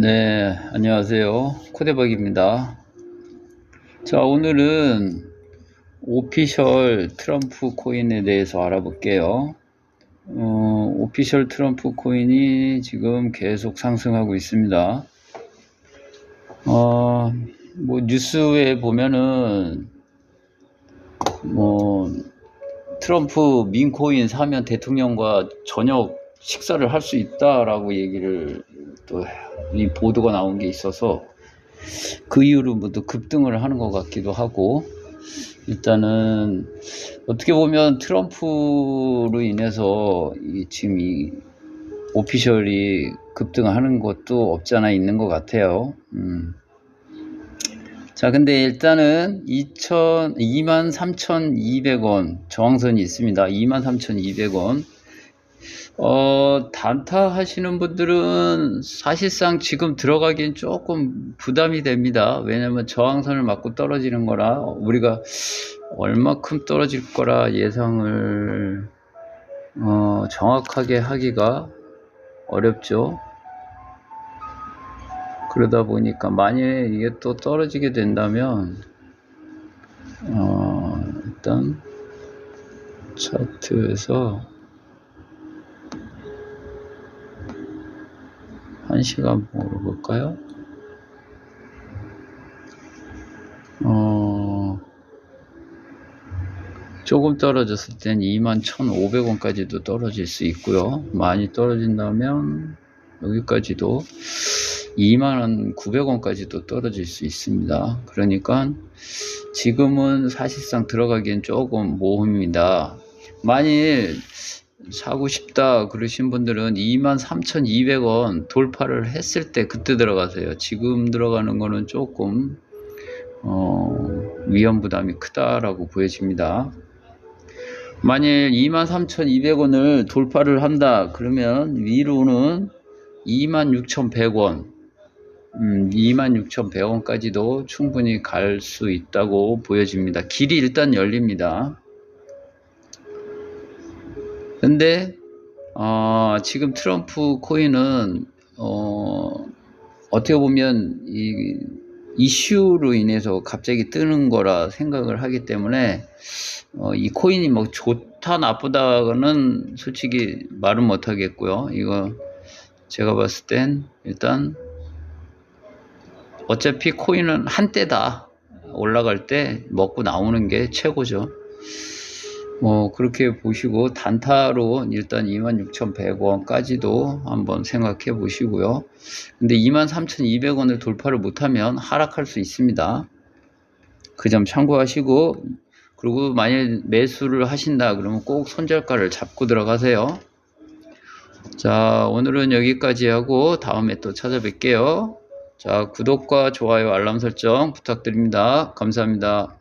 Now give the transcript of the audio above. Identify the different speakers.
Speaker 1: 네, 안녕하세요. 코데박입니다. 자, 오늘은 오피셜 트럼프 코인에 대해서 알아볼게요. 어, 오피셜 트럼프 코인이 지금 계속 상승하고 있습니다. 어, 뭐, 뉴스에 보면은, 뭐, 트럼프 민코인 사면 대통령과 저녁 식사를 할 수 있다라고 얘기를 또 이 보도가 나온 게 있어서 그 이후로 모두 급등을 하는 것 같기도 하고 일단은 어떻게 보면 트럼프로 인해서 이 지금 이 오피셜이 급등하는 것도 없지 않아 있는 것 같아요. 음. 자, 근데 일단은 2천, 23,200원 저항선이 있습니다. 23,200원. 어, 단타 하시는 분들은 사실상 지금 들어가기엔 조금 부담이 됩니다. 왜냐면 저항선을 맞고 떨어지는 거라 우리가 얼마큼 떨어질 거라 예상을 어, 정확하게 하기가 어렵죠. 그러다 보니까 만약에 이게 또 떨어지게 된다면 어, 일단 차트에서 한 시간 물어볼까요? 어, 조금 떨어졌을 땐 21,500원까지도 떨어질 수 있고요. 많이 떨어진다면 여기까지도 21,900원까지도 떨어질 수 있습니다. 그러니까 지금은 사실상 들어가기엔 조금 모험입니다. 만일 사고 싶다 그러신 분들은 23,200원 돌파를 했을 때 그때 들어가세요. 지금 들어가는 거는 조금 어, 위험 부담이 크다라고 보여집니다. 만일 23,200원을 돌파를 한다 그러면 위로는 26,100원 음, 26,100원까지도 충분히 갈 수 있다고 보여집니다. 길이 일단 열립니다. 근데 어, 지금 트럼프 코인은 어, 어떻게 보면 이 이슈로 인해서 갑자기 뜨는 거라 생각을 하기 때문에 어, 이 코인이 뭐 좋다 나쁘다는 솔직히 말은 못 하겠고요. 이거 제가 봤을 땐 일단 어차피 코인은 한때다 올라갈 때 먹고 나오는 게 최고죠. 뭐 그렇게 보시고 단타로 일단 26,100원까지도 한번 생각해 보시고요. 근데 23,200원을 돌파를 못하면 하락할 수 있습니다. 그 점 참고하시고 그리고 만약 매수를 하신다 그러면 꼭 손절가를 잡고 들어가세요. 자 오늘은 여기까지 하고 다음에 또 찾아뵐게요. 자 구독과 좋아요 알람 설정 부탁드립니다. 감사합니다.